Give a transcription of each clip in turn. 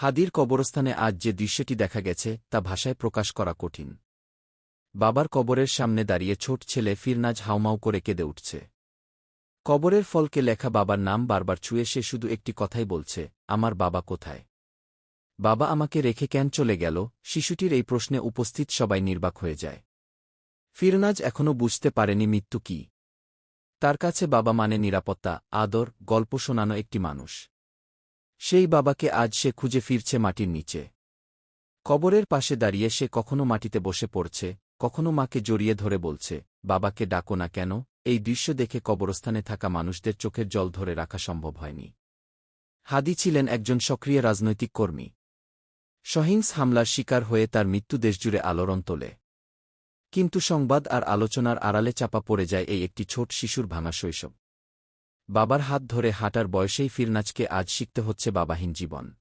হাদির কবরস্থানে আজ যে দৃশ্যটি দেখা গেছে, তা ভাষায় প্রকাশ করা কঠিন। বাবার কবরের সামনে দাঁড়িয়ে ছোট ছেলে ফিরনাজ হাউমাউ করে কেঁদে উঠছে। কবরের ফলকে লেখা বাবার নাম বারবার ছুঁয়ে সে শুধু একটি কথাই বলছে, আমার বাবা কোথায়? বাবা আমাকে রেখে কেন চলে গেল? শিশুটির এই প্রশ্নে উপস্থিত সবাই নির্বাক হয়ে যায়। ফিরনাজ এখনও বুঝতে পারেনি মৃত্যু কি। তার কাছে বাবা মানে নিরাপত্তা, আদর, গল্প শোনানো একটি মানুষ। সেই বাবাকে আজ সে খুঁজে ফিরছে মাটির নিচে। কবরের পাশে দাঁড়িয়ে সে কখনো মাটিতে বসে পড়ছে, কখনো মাকে জড়িয়ে ধরে বলছে, বাবাকে ডাকো না কেন? এই দৃশ্য দেখে কবরস্থানে থাকা মানুষদের চোখের জল ধরে রাখা সম্ভব হয়নি। হাদি ছিলেন একজন সক্রিয় রাজনৈতিক কর্মী। সহিংস হামলার শিকার হয়ে তার মৃত্যু দেশজুড়ে আলোড়ন তোলে। কিন্তু সংবাদ আর আলোচনার আড়ালে চাপা পড়ে যায় এই একটি ছোট শিশুর ভাঙা শৈশব। বাবার হাত ধরে হাঁটার বয়সেই ফিরনাজকে আজ শিখতে হচ্ছে বাবাহীন জীবন।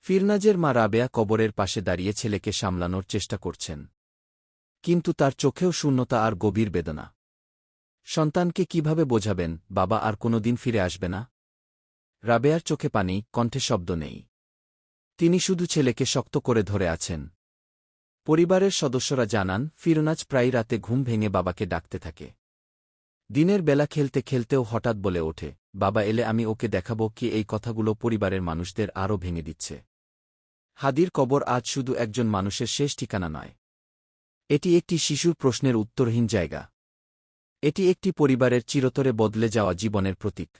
ফিরনাজের মা রাবেয়া কবরের পাশে দাঁড়িয়ে ছেলেকে সামলানোর চেষ্টা করছেন। কিন্তু তার চোখেও শূন্যতা আর গভীর বেদনা। সন্তানকে কীভাবে বোঝাবেন, বাবা আর কোনোদিন ফিরে আসবে না? রাবেয়ার চোখে পানি, কণ্ঠে শব্দ নেই। তিনি শুধু ছেলেকে শক্ত করে ধরে আছেন। পরিবারের সদস্যরা জানান, ফিরনাজ প্রায় রাতে ঘুম ভেঙে বাবাকে ডাকতে থাকে। দিনের বেলা খেলতে খেলতেও হঠাৎ বলে ওঠে, বাবা এলে আমি ওকে দেখাব কি এই কথাগুলো পরিবারের মানুষদের আরও ভেঙে দিচ্ছে। হাদির কবর আজ শুধু একজন মানুষের শেষ ঠিকানা নয়। এটি একটি শিশুর প্রশ্নের উত্তরহীন জায়গা। এটি একটি পরিবারের চিরতরে বদলে যাওয়া জীবনের প্রতীক।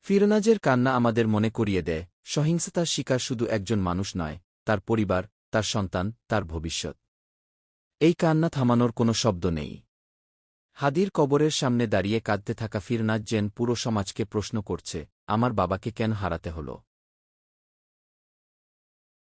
ফিরনাজের কান্না আমাদের মনে করিয়ে দেয়, সহিংসতার শিকার শুধু একজন মানুষ নয়, তার পরিবার, তার সন্তান, তার ভবিষ্যৎ। এই কান্না থামানোর কোনো শব্দ নেই। হাদির কবরের সামনে দাঁড়িয়ে কাঁদতে থাকা ফিরনাজ জেন পুরো সমাজকে প্রশ্ন করছে, আমার বাবাকে কেন হারাতে হল?